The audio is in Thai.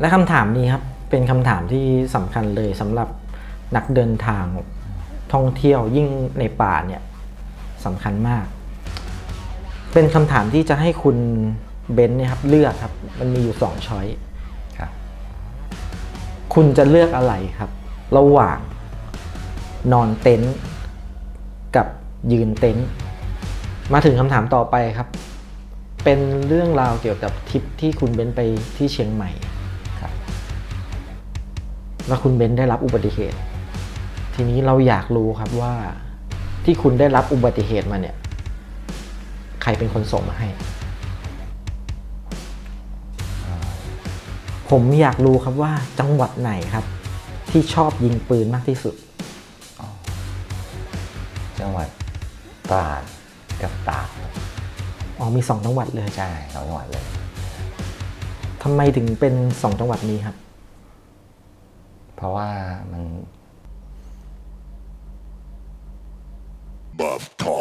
และคำถามนี้ครับเป็นคำถามที่สำคัญเลยสำหรับนักเดินทางท่องเที่ยวยิ่งในป่าเนี่ยสำคัญมาก เป็นคำถามที่จะให้คุณเบนซ์เนี่ยครับเลือกครับ มันมีอยู่สองช้อยครับคุณจะเลือกอะไรครับ ระหว่างนอนเต็นท์กับยืนเต็นท์มาถึงคำถามต่อไปครับ เป็นเรื่องราวเกี่ยวกับทริปที่คุณเบนซ์ไปที่เชียงใหม่ ครับแล้วคุณเบนซ์ได้รับอุบัติเหตุ ทีนี้เราอยากรู้ครับว่าที่คุณได้รับอุบัติเหตุมาเนี่ย ใครเป็นคนส่งมาให้ ผมอยากรู้ครับว่าจังหวัดไหนครับ ที่ชอบยิงปืนมากที่สุด จังหวัดตราดกับตากครับอ๋อมีสองจังหวัดเลย ใช่สองจังหวัดเลย ทำไมถึงเป็นสองจังหวัดนี้ครับ เพราะว่ามัน Mob Talk.